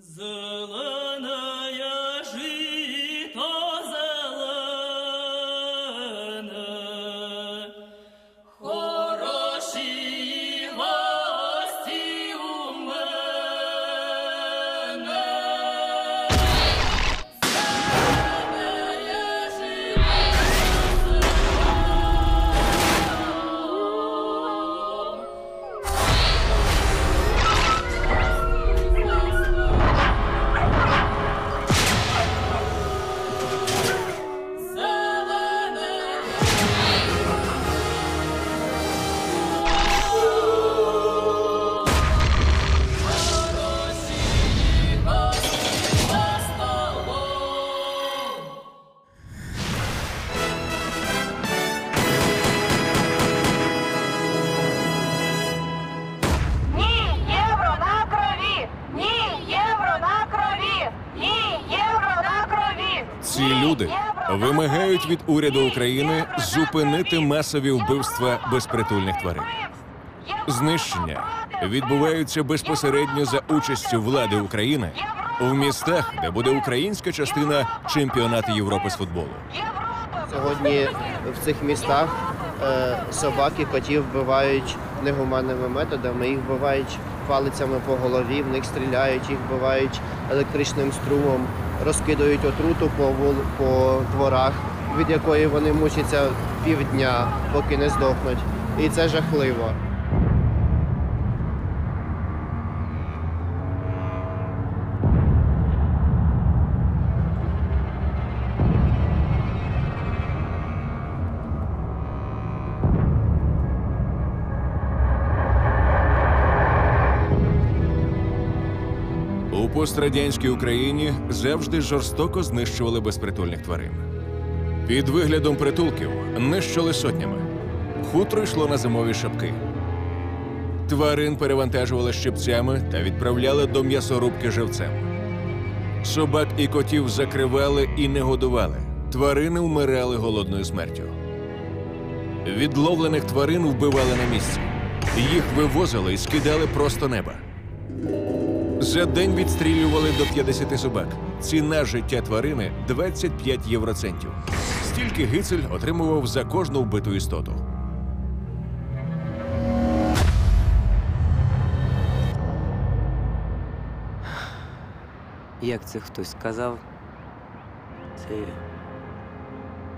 Zılın люди вимагають від уряду України зупинити масові вбивства безпритульних тварин. Знищення відбуваються безпосередньо за участю влади України в містах, де буде українська частина чемпіонату Європи з футболу. Сьогодні в цих містах е, собаки котів вбивають негуманними методами. Їх вбивають палицями по голові, в них стріляють, їх вбивають електричним струмом, розкидають отруту по, по дворах, від якої вони мучаться півдня, поки не здохнуть. І це жахливо. Пострадянській Україні завжди жорстоко знищували безпритульних тварин. Під виглядом притулків нищили сотнями. Хутро йшло на зимові шапки. Тварин перевантажували щипцями та відправляли до м'ясорубки живцем. Собак і котів закривали і не годували. Тварини вмирали голодною смертю. Відловлених тварин вбивали на місці. Їх вивозили і скидали просто неба. За день відстрілювали до 50 собак. Ціна життя тварини 25 євроцентів. Стільки гицель отримував за кожну вбиту істоту. Як це хтось сказав? Це.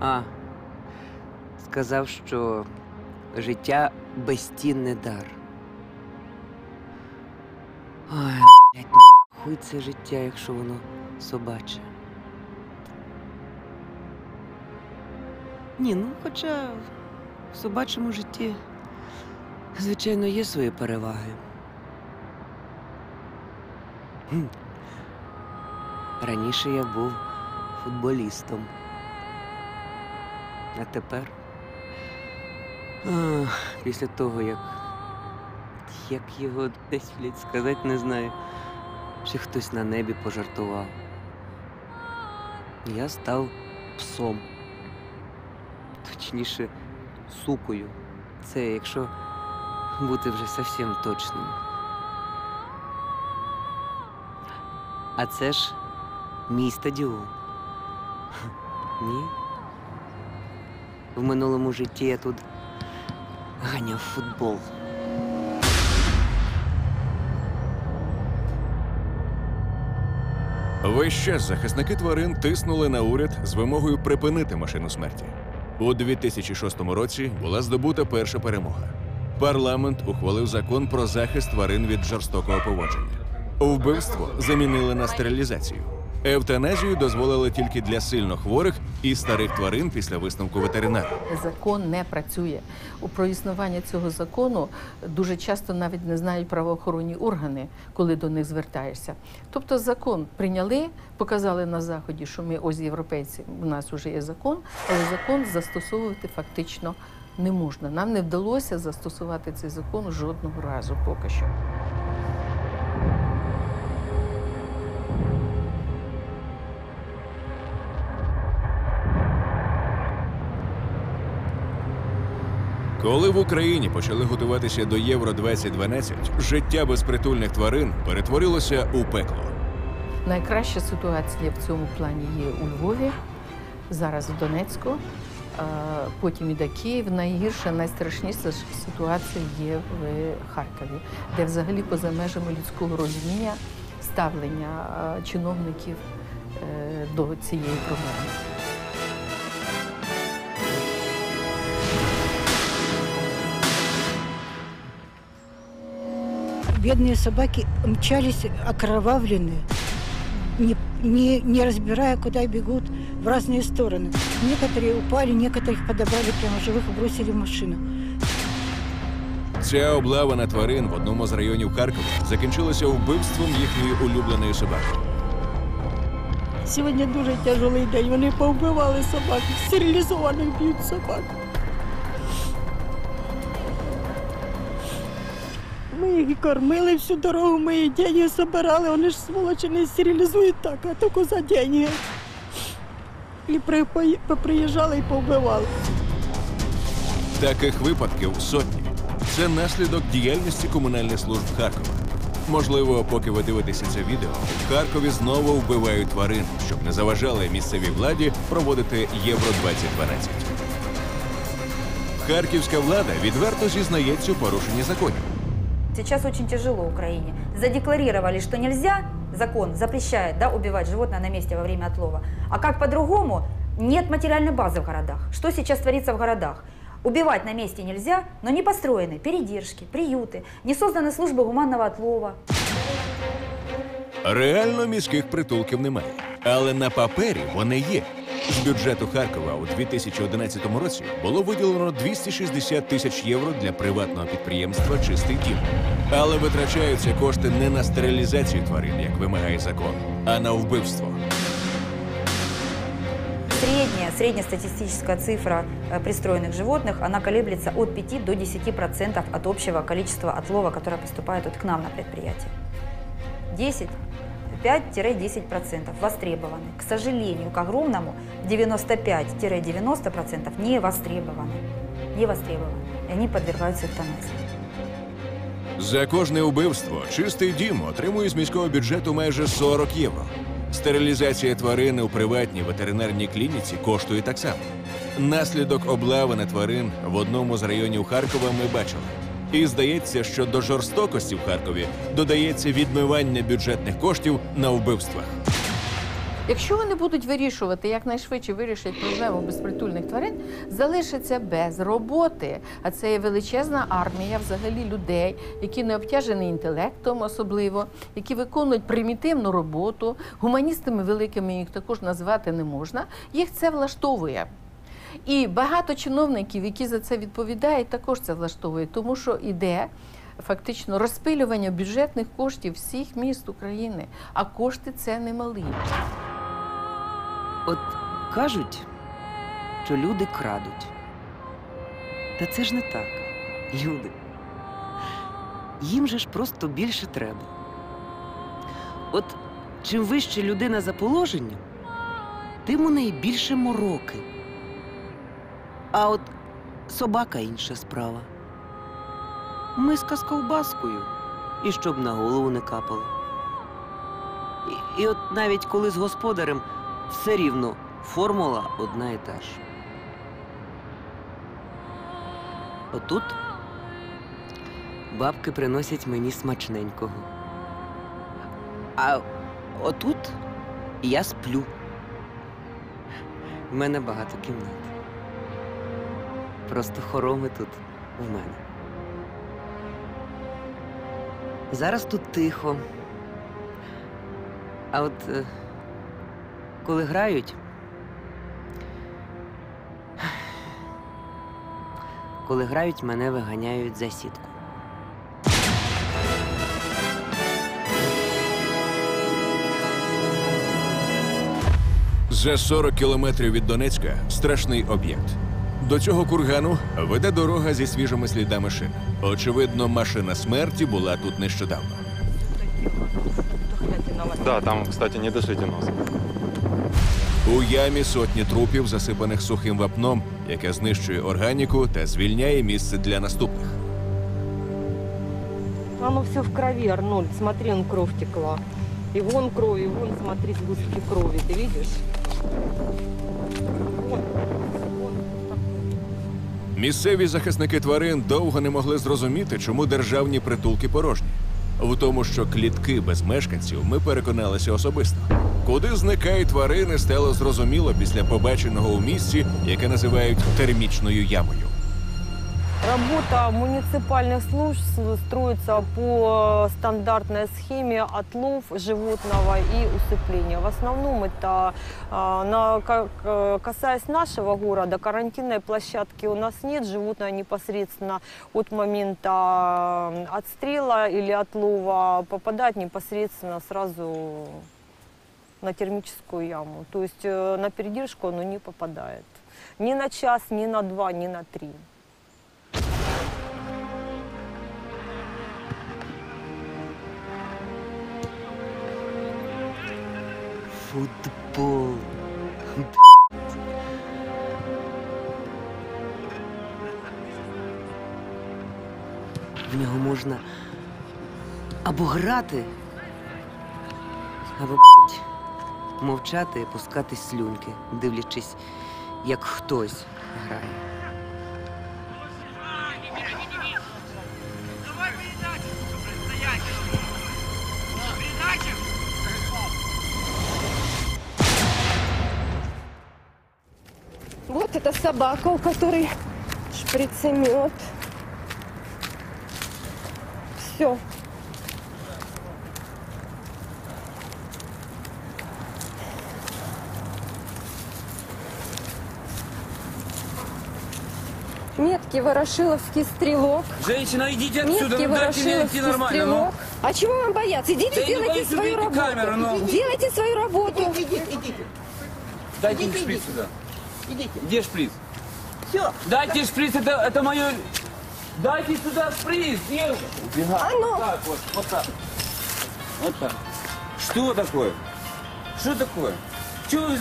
А. Сказав, що життя безцінний дар. Ой, блядь, хуй це життя, якщо воно собаче. Ні, ну хоча в собачому житті, звичайно, є свої переваги. Раніше я був футболістом. А тепер. А, після того, як. Як його десь блядь, сказати не знаю. Чи хтось на небі пожартував. Я став псом. Точніше, сукою. Це якщо бути вже зовсім точним. А це ж мій стадіон. Ні. В минулому житті я тут ганяв футбол. Весь час захисники тварин тиснули на уряд з вимогою припинити машину смерті. У 2006 році була здобута перша перемога. Парламент ухвалив закон про захист тварин від жорстокого поводження. Вбивство замінили на стерилізацію. Евтаназію дозволили тільки для сильно хворих і старих тварин після висновку ветеринара. Закон не працює. У про існування цього закону дуже часто навіть не знають правоохоронні органи, коли до них звертаєшся. Тобто закон прийняли, показали на заході, що ми ось європейці, у нас вже є закон, але закон застосовувати фактично не можна. Нам не вдалося застосувати цей закон жодного разу поки що. Коли в Україні почали готуватися до Євро 2012, життя безпритульних тварин перетворилося у пекло. Найкраща ситуація в цьому плані є у Львові, зараз в Донецьку, а потім іде Київ. Найгірша, найстрашніша ситуація є в Харкові, де взагалі поза межами людського розуміння ставлення чиновників е, до цієї проблеми. Бедные собаки мчались окровавленные, не, не, не разбирая, куда бегут в разные стороны. Некоторые упали, некоторых подобрали прямо живых и бросили в машину. Ця облава на тварин в одному з районів Харкова закінчилася вбивством їхньої улюбленої собаки. Сьогодні дуже тяжелий день. Вони повбивали собак, стерилізованих б'ють собак. Ми їх і кормили всю дорогу, ми їх деньги збирали, вони ж сволочі не стерилізують так, а тільки за деньги. І при, і повбивали. Таких випадків сотні. Це наслідок діяльності комунальних служб Харкова. Можливо, поки ви дивитеся це відео, в Харкові знову вбивають тварин, щоб не заважали місцевій владі проводити Євро 2012. Харківська влада відверто зізнається у порушенні законів. Сейчас очень тяжело Украине. Задекларировали, что нельзя, закон запрещает да, убивать животное на месте во время отлова. А как по-другому? Нет материальной базы в городах. Что сейчас творится в городах? Убивать на месте нельзя, но не построены передержки, приюты, не созданы службы гуманного отлова. Реально міських притулків немає, але на папері вони є. З бюджету Харкова у 2011 році було виділено 260 тисяч євро для приватного підприємства Чистий дім. Але витрачаються кошти не на стерилізацію тварин, як вимагає закон, а на вбивство. Средняя, среднестатистическая цифра э, пристроенных животных, она колеблется от 5 до 10% от общего количества отлова, которое поступает вот к нам на предприятие. 10 5-10% востребованы. К сожалению, к огромному 95-90% не востребованы. Не востребованы. И они подвергаются эвтаназии. За кожне вбивство чистий дім отримує з міського бюджету майже 40 євро. Стерилізація тварини у приватній ветеринарній клініці коштує так само. Наслідок облави на тварин в одному з районів Харкова ми бачили. І здається, що до жорстокості в Харкові додається відмивання бюджетних коштів на вбивствах. Якщо вони будуть вирішувати, якнайшвидше вирішать проблему безпритульних тварин, залишаться без роботи. А це є величезна армія взагалі людей, які не обтяжені інтелектом, особливо, які виконують примітивну роботу. Гуманістами великими їх також назвати не можна. Їх це влаштовує. І багато чиновників, які за це відповідають, також це влаштовує, тому що іде фактично розпилювання бюджетних коштів всіх міст України. А кошти це немалі. От кажуть, що люди крадуть. Та це ж не так. Люди. Їм же ж просто більше треба. От чим вище людина за положенням, тим у неї більше мороки. А от собака інша справа. Миска з ковбаскою, і щоб на голову не капало. І, і от навіть коли з господарем все рівно формула одна і та ж. Отут бабки приносять мені смачненького. А отут я сплю. В мене багато кімнат. Просто хороми тут в мене. Зараз тут тихо. А от е, коли грають. Коли грають, мене виганяють за сітку. За 40 кілометрів від Донецька страшний об'єкт. До цього кургану веде дорога зі свіжими слідами шин. Очевидно, машина смерті була тут нещодавно. Да, там, кстати, не дышите носом. У ямі сотні трупів, засипаних сухим вапном, яке знищує органіку та звільняє місце для наступних. Оно все в крови, Арнольд. Смотри, он кровь текла. И вон кровь, и вон, смотри, сгустки крови, ты видишь? Місцеві захисники тварин довго не могли зрозуміти, чому державні притулки порожні. В тому, що клітки без мешканців ми переконалися особисто. Куди зникають тварини, стало зрозуміло після побаченого у місці, яке називають термічною ямою. Работа муниципальных служб строится по стандартной схеме отлов животного и усыпления. В основном это, а, на, к- касаясь нашего города, карантинной площадки у нас нет. Животное непосредственно от момента отстрела или отлова попадает непосредственно сразу на термическую яму. То есть э, на передержку оно не попадает. Ни на час, ни на два, ни на три. Футбол. В нього можна або грати, або мовчати і пускати слюнки, дивлячись, як хтось грає. Эта собака, у которой шприцемет. Все. Меткий ворошиловский стрелок. Женщина, идите отсюда, Меткий ну дайте мне идти ворошиловский нормально, ну. стрелок. А чего вам бояться? Идите, Да делайте боюсь, свою работу. камеру, ну. Делайте свою работу. Дайте мне шприц сюда. Идите. Где шприц? Все. Дайте шприц, это, это мое... Дайте сюда шприц, девушка. Убегай. А ну. Вот так вот, вот так. Вот так. Что такое? Что такое? Чего вы...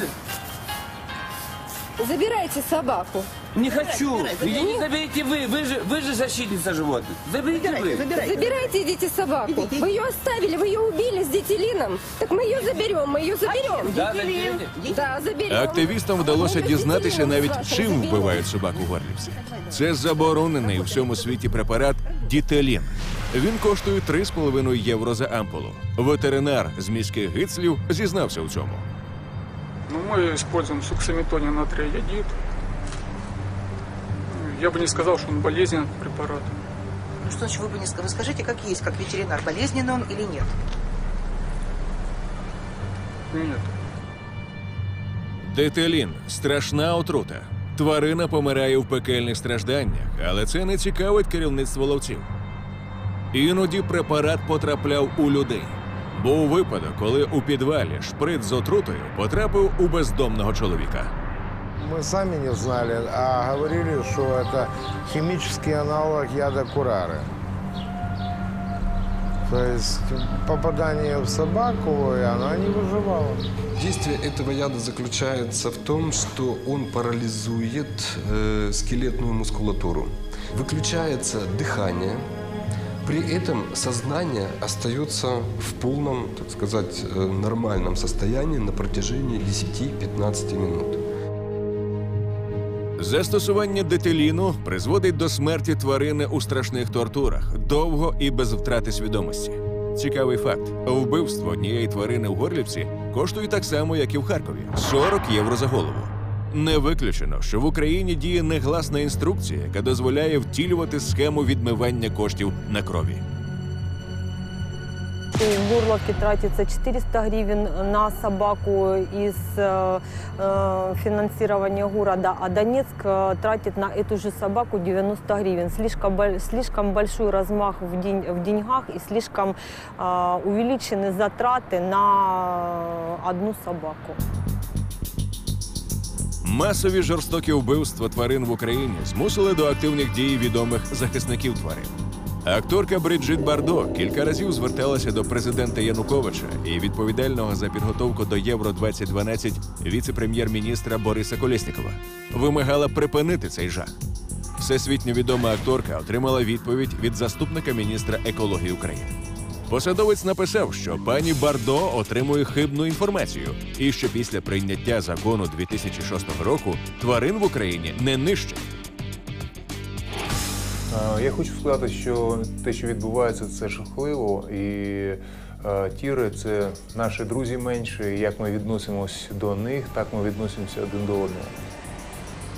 Забирайте собаку. Не хочу. Идите, заберите вы. Вы же, вы же защитница животных. Заберите вы. Забирайте, идите собаку. Вы ее оставили, вы ее убили с детелином. Так мы ее заберем, мы ее заберем. Да, заберете? Да, заберем. Активістам вдалося дізнатися навіть чим вбивають собак у горлівці. Це заборонений у всьому світі препарат дітелін. Він коштує 3,5 євро за ампулу. Ветеринар з міських гицлів зізнався у цьому. Ну, мы используем суксамитонин натрия йодид. Я бы не сказал, что он болезненный препарат. Ну что значит вы бы не сказали? Вы скажите, как есть, как ветеринар, болезненный он или нет? Нет. Детелін страшна отрута. Тварина помирає в пекельних стражданнях, але це не цікавить керівництво ловців. Іноді препарат потрапляв у людей. Був випадок, коли у підвалі шприц з отрутою потрапив у бездомного чоловіка. Мы сами не знали, а говорили, что это химический аналог яда курары. То есть попадание в собаку, и она не выживала. Действие этого яда заключается в том, что он парализует э, скелетную мускулатуру. Выключается дыхание. При этом сознание остается в полном, так сказать, э, нормальном состоянии на протяжении 10-15 минут. Застосування детеліну призводить до смерті тварини у страшних тортурах, довго і без втрати свідомості. Цікавий факт: вбивство однієї тварини в Горлівці коштує так само, як і в Харкові 40 євро за голову. Не виключено, що в Україні діє негласна інструкція, яка дозволяє втілювати схему відмивання коштів на крові. В Горловке тратится 400 гривен на собаку из э, э, финансирования города, а Донецк э, тратит на эту же собаку 90 гривен. Слишком, боль- слишком большой размах в, день, в деньгах и слишком э, увеличены затраты на одну собаку. Масові жорстокі вбивства тварин в Україні змусили до активних дій відомих захисників тварин. Акторка Бриджит Бардо кілька разів зверталася до президента Януковича і відповідального за підготовку до Євро 2012 віце-прем'єр-міністра Бориса Колєснікова. Вимагала припинити цей жах. Всесвітньо відома акторка отримала відповідь від заступника міністра екології України. Посадовець написав, що пані Бардо отримує хибну інформацію, і що після прийняття закону 2006 року тварин в Україні не нищать. Е, Я хочу сказати, що те, що відбувається, це жахливо, і е, тіри це наші друзі менші. Як ми відносимось до них, так ми відносимося один до одного.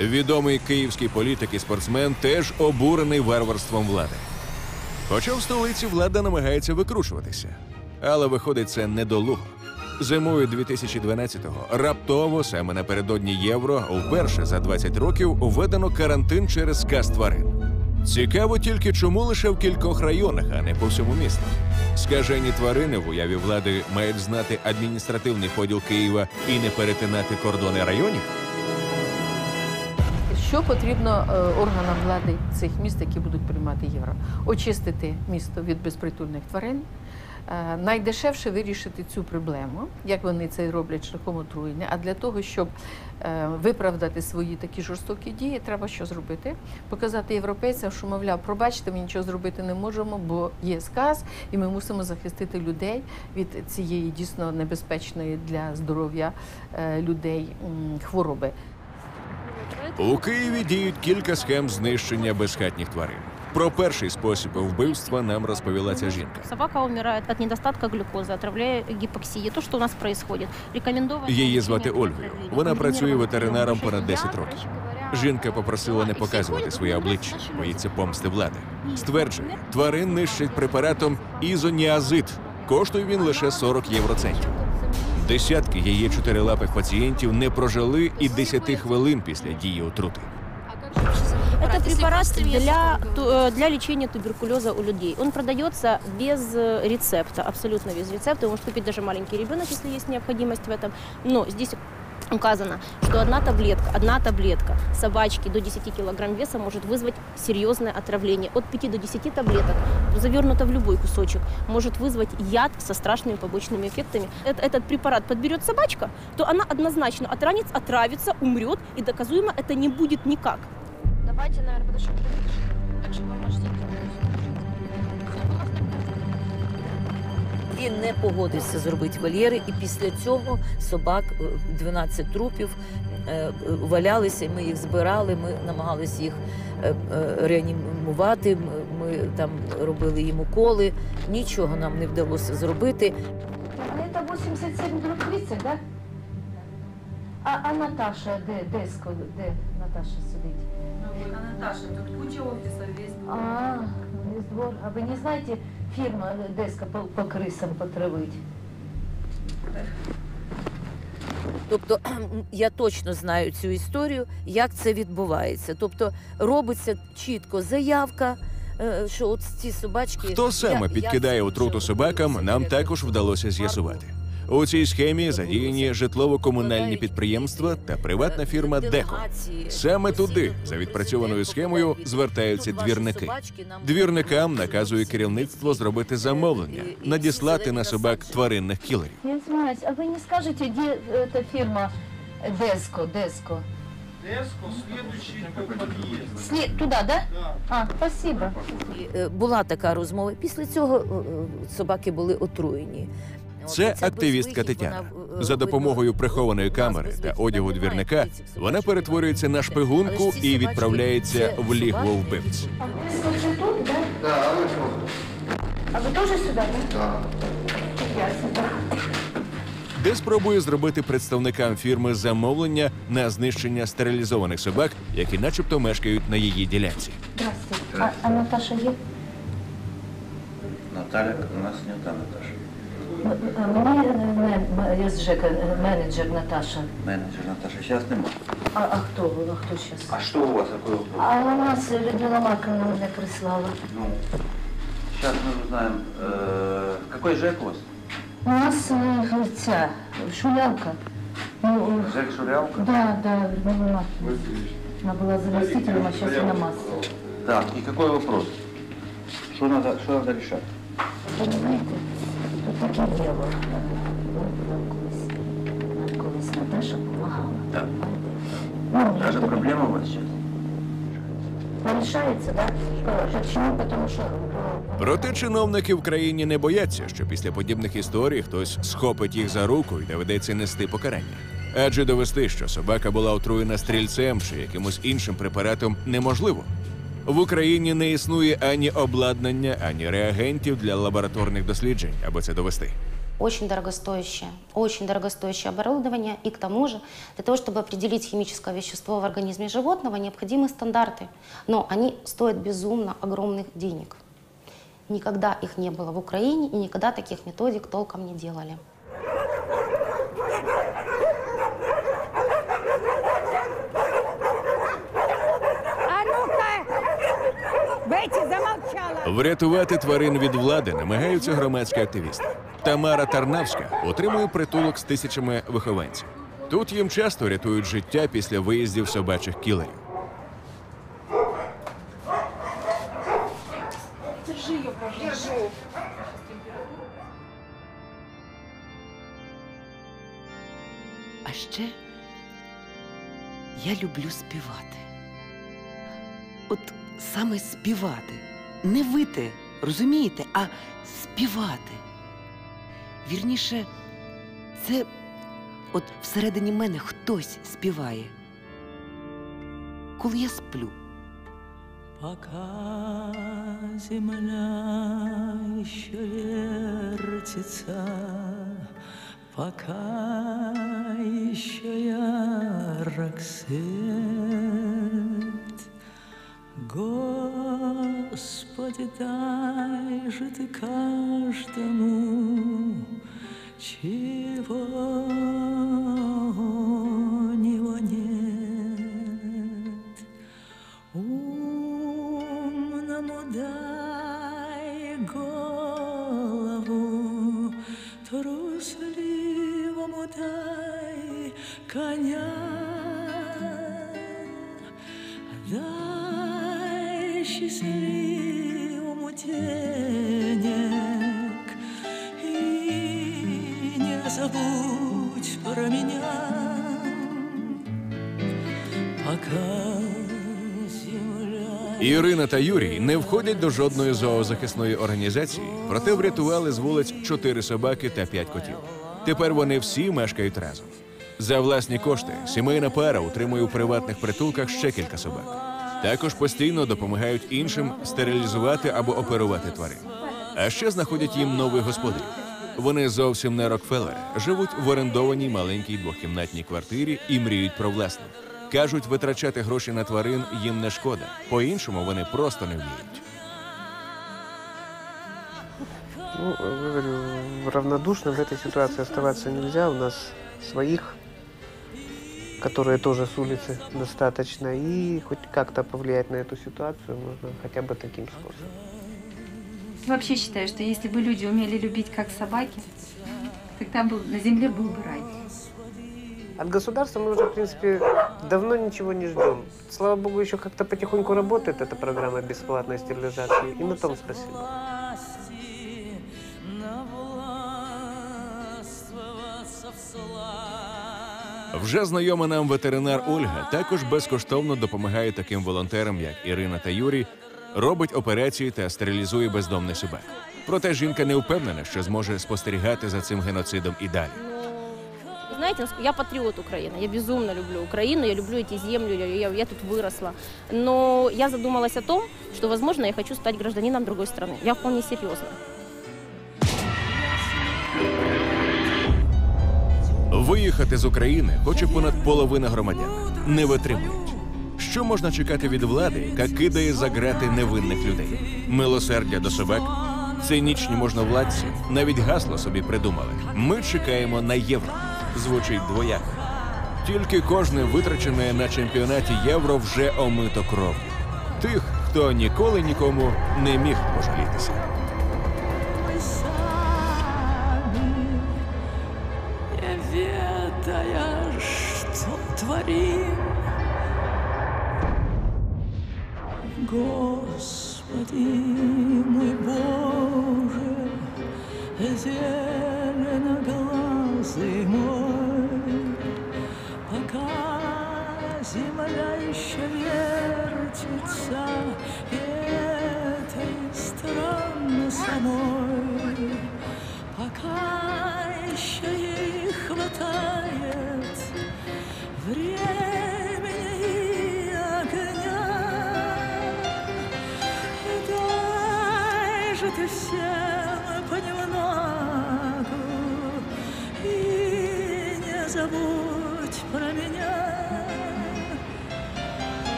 Відомий київський політик і спортсмен теж обурений варварством влади. Хоча в столиці влада намагається викручуватися, але виходить це недолуго. Зимою 2012-го раптово, саме напередодні євро, вперше за 20 років введено карантин через сказ тварин. Цікаво тільки, чому лише в кількох районах, а не по всьому місту. Скажені тварини в уяві влади мають знати адміністративний поділ Києва і не перетинати кордони районів. Що потрібно е, органам влади цих міст, які будуть приймати євро? Очистити місто від безпритульних тварин. Е, Найдешевше вирішити цю проблему, як вони це роблять шляхом отруєння. А для того, щоб е, виправдати свої такі жорстокі дії, треба що зробити? Показати європейцям, що мовляв, пробачте, ми нічого зробити не можемо, бо є сказ, і ми мусимо захистити людей від цієї дійсно небезпечної для здоров'я е, людей хвороби. У Києві діють кілька схем знищення безхатніх тварин. Про перший спосіб вбивства нам розповіла ця жінка. Собака умирает от недостатка глюкозы, отравляя гипоксии. То, что у нас происходит. Рекомендовано... Її звати Ольгою. Вона працює ветеринаром понад 10 років. Жінка попросила не показувати своє обличчя, боїться помсти влади. Стверджує, тварин нищать препаратом ізоніазид. Коштує він лише 40 євроцентів. Десятки її чотирилапих пацієнтів не прожили і 10 хвилин після дії отрути. Это препарат для, э, для лечения туберкулеза у людей. Он продается без э, рецепта, абсолютно без рецепта. Может купить даже маленький ребенок, если есть необходимость в этом. Но здесь указано, что одна таблетка, одна таблетка собачки до 10 килограмм веса может вызвать серьезное отравление. От 5 до 10 таблеток, завернуто в любой кусочек, может вызвать яд со страшными побочными эффектами. Эт- Этот препарат подберет собачка, то она однозначно отранится, отравится, умрет, и доказуемо это не будет никак. Давайте, наверное, подошли так, чтобы вы можете Він не погодився зробити вольєри, і після цього собак е, 12 трупів е, е, валялися. Ми їх збирали, ми намагалися їх е, е, реанімувати. М- Ми там робили їм уколи. Нічого нам не вдалося зробити. А это 87 дробь 30, да? А, а Наташа, де, Деско, де Наташа сидить? А Наташа, тут куча офисов весь двор. А, весь двор. А вы не знаете, фирма Деско по, по крысам потравить? Тобто я точно знаю цю історію, як це відбувається. Тобто робиться чітко заявка, е, що от ці собачки Хто саме підкидає отруту собакам, нам також вдалося з'ясувати. У цій схемі задіяні житлово-комунальні підприємства та приватна фірма Деко. Саме туди, за відпрацьованою схемою, звертаються двірники. Двірникам наказує керівництво зробити замовлення, надіслати на собак тваринних кілерів. Я извиняюсь, а вы не скажете, где эта фирма Деско, Деско? Деско, следующий подъезд. Сли- Туда, да? А, спасибо. Е, була така розмова. Після цього е, е, собаки були отруєні. Це активістка Тетяна. За допомогою прихованої камери та одягу двірника вона перетворюється на шпигунку і відправляється в лігво вбивць. А вы слушай тут, да? Да, а вы что? А вы тоже сюда, да? Да. Я сюда. де спробує зробити представникам фірми замовлення на знищення стерилізованих собак, які начебто мешкають на її ділянці. Здравствуйте. А, а Наташа есть? Наталья, у нас не та Наташа. Моя з ЖЕКа, менеджер Наташа. Менеджер Наташа. Сейчас нема. А, а хто ви? А хто зараз? А что у вас какой вопрос? А у нас Людмила Марковна мене прислала. Ну, сейчас мы узнаем, э, какой ЖЭК у вас? У нас е, ця шулявка. Ну, е, ЖЭК Шулявка? Да, да, Людмила Марковна. Она была заместителем, а сейчас она масса. Так, и какой вопрос? Что надо, что надо решать? Понимаете, тут Таке діло. Нам колись, нам колись Наташа допомагала. Да. Ну, Даже проблема у вас сейчас? Решается, да? Почему? Потому э, Проте чиновники в країні не бояться, що після подібних історій хтось схопить їх за руку і доведеться нести покарання. Адже довести, що собака була отруєна стрільцем чи якимось іншим препаратом, неможливо. В Україні не існує ані обладнання, ані реагентів для лабораторних досліджень, аби це довести. Очень дорогостоящее, очень дорогостоящее оборудование. И к тому же, для того, чтобы определить химическое вещество в организме животного, необходимы стандарты. Но они стоят безумно огромных денег. Никогда их не было в Украине и никогда таких методик толком не делали. Врятувати тварин від влади намагаються громадські активісти. Тамара Тарнавська отримує притулок з тисячами вихованців. Тут їм часто рятують життя після виїздів собачих кілерів. Держу. А ще я люблю співати. От саме співати. Не вити, розумієте, а співати. Вірніше, це от всередині мене хтось співає. Коли я сплю. Пока земля еще вертится, Пока еще ярок свет, Господи, дай же ты каждому, чего забудь про меня, пока земля Ірина та Юрій не входять до жодної зоозахисної організації, проте врятували з вулиць чотири собаки та п'ять котів. Тепер вони всі мешкають разом. За власні кошти сімейна пара утримує у приватних притулках ще кілька собак. Також постійно допомагають іншим стерилізувати або оперувати тварин. А ще знаходять їм нових господарів. Вони зовсім не Рокфеллери, живуть в орендованій маленькій двохкімнатній квартирі і мріють про власне. Кажуть, витрачати гроші на тварин їм не шкода. По-іншому вони просто не вміють. Ну, говорю, равнодушно в этой ситуации оставаться нельзя. У нас своих, которые тоже с улицы достаточно. И хоть как-то повлиять на эту ситуацию можно хотя бы таким способом. Вообще считаю, что если бы люди умели любить как собаки, тогда бы на земле был бы рай. От государства мы уже, в принципе, давно ничего не ждем. Слава богу, еще как-то потихоньку работает эта программа бесплатной стерилизации. И на том спасибо. Вже знайома нам ветеринар Ольга також безкоштовно допомагає таким волонтерам, як Ірина та Юрій, робить операції та стерилізує бездомних собак. Проте жінка не впевнена, що зможе спостерігати за цим геноцидом і далі. Вы знаете, наск- я патриот Украины, я безумно люблю Украину, я люблю эти земли, я, я- я тут выросла. Но я задумалась о том, что, возможно, я хочу стать гражданином другой страны. Я вполне серьезно. Виїхати з України хоче понад половина громадян. Не витримують. Що можна чекати від влади, яка кидає за грати невинних людей? Милосердя до собак? Цинічні можновладці навіть гасло собі придумали. Ми чекаємо на євро. Звучить двояко. Тільки кожне витрачене на чемпіонаті євро вже омито кров'ю. Тих, хто ніколи нікому не міг пожалітися. мы сами, не ведая, что творим. Господи мой Боже, зеленоглазый мой, пока земля еще вертится, это и странно самой, всем понемногу и не забудь про меня.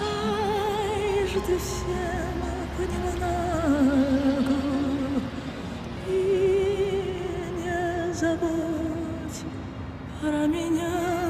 Дай же ты всем понемногу и не забудь про меня.